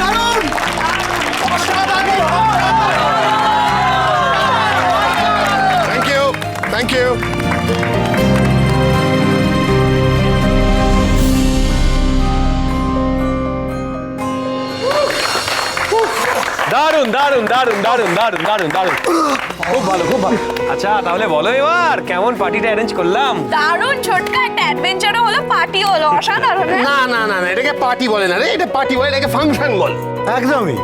দারুণ দারুণ অসাধারণ থ্যাংক ইউ থ্যাংক ইউ দারুণ দারুণ দারুণ দারুণ দারুণ দারুণ দারুণ। খুব ভালো খুব ভালো। আচ্ছা তাহলে বলো এবার কেমন পার্টিটা অ্যারেঞ্জ করলাম? দারুণ ছোট্ট একটা পার্টি হলো অসাধারণ হ্যাঁ? না না না না এটাকে পার্টি বলে না রে এটা পার্টি বলে এটাকে ফাংশন বল। একদমই।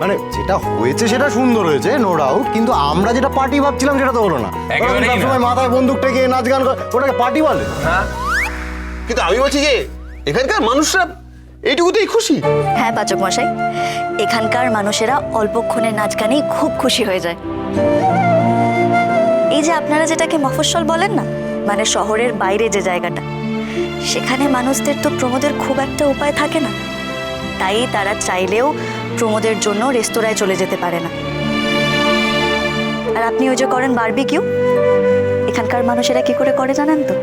মানে যেটা হয়েছে সেটা সুন্দর হয়েছে নো ডাউট কিন্তু আমরা যেটা পার্টি ভাবছিলাম সেটা তো হলো না। একেবারেই না। সময় মাথায় বন্দুক টেকে নাচ গান করে ওটাকে পার্টি বলে। কিন্তু আমি বলছি যে এখানকার মানুষরা এইটুকুতেই খুশি। হ্যাঁ পাচক মশাই এখানকার মানুষেরা অল্পক্ষণের নাচ গানেই খুব খুশি হয়ে যায়। এই যে আপনারা যেটাকে মফস্বল বলেন না মানে শহরের বাইরে যে জায়গাটা সেখানে মানুষদের তো প্রমোদের খুব একটা উপায় থাকে না। তাই তারা চাইলেও প্রমোদের জন্য রেস্তোরাঁয় চলে যেতে পারে না। আর আপনি ওই যে করেন বারবিকিউ? এখানকার মানুষেরা কি করে করে জানেন তো?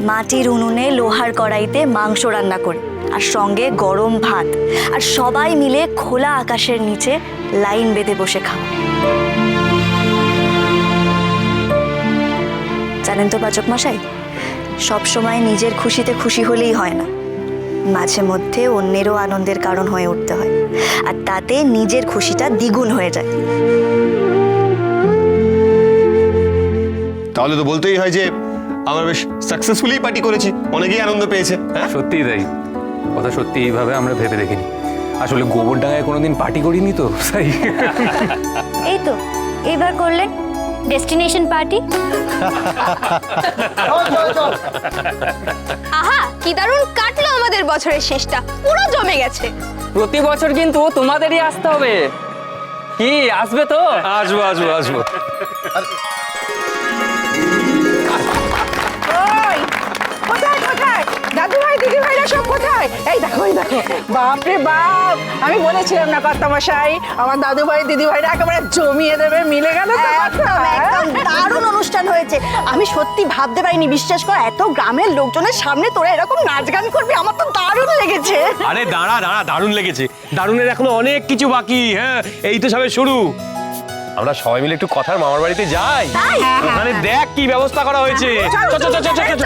মাটির উনুনে লোহার কড়াইতে মাংস রান্না করে, আর সঙ্গে গরম ভাত, আর সবাই মিলে খোলা আকাশের নিচে লাইন বেঁধে বসে খাওয়া। জানেন তো পাচক মশাই? সবসময় নিজের খুশিতে খুশি হলেই হয় না। মাঝে মধ্যে অন্যেরও আনন্দের কারণ হয়ে উঠতে হয়। আর তাতে নিজের খুশিটা দ্বিগুণ হয়ে যায়। তাহলে তো বলতেই হয় যে আমরা বেশ সাকসেসফুলি পার্টি করেছি। অনেকেই আনন্দ পেয়েছে হ্যাঁ? সত্যিই তাই। কথা সত্যি এইভাবে আমরা ভেবে দেখিনি। আসলে গোবর ডাঙায় কোনোদিন পার্টি করিনি তো? তাই। এই তো এইবার করলেন? Destination party? আহা কি দারুণ কাটলো আমাদের বছরের শেষটা। পুরো জমে গেছে। প্রতি বছর কিন্তু তোমাদেরই আসতে হবে। কি আসবে তো? আসব আসব আসব। এই দেখো এই দেখো। বাপ রে বাপ আমি বলেছিলাম না কর্তা মশাই আমার দাদু ভাই দিদি ভাইরা একেবারে জমিয়ে দেবে মিলে গেল তো কথা, হ্যাঁ? একদম দারুণ অনুষ্ঠান হয়েছে। আমি সত্যি ভাবতে পারিনি বিশ্বাস কর এত গ্রামের লোকজনের সামনে তোরা এরকম নাচ গান করবি আমার তো দারুণ লেগেছে। আরে দাঁড়া দাঁড়া দারুণ লেগেছে। দারুণের এখনও অনেক কিছু বাকি হ্যাঁ এই তো সবে শুরু। আমরা সবাই মিলে একটু কথার মামার বাড়িতে যাই। ওখানে দেখ কি ব্যবস্থা করা হয়েছে। চল চল চল চল চল।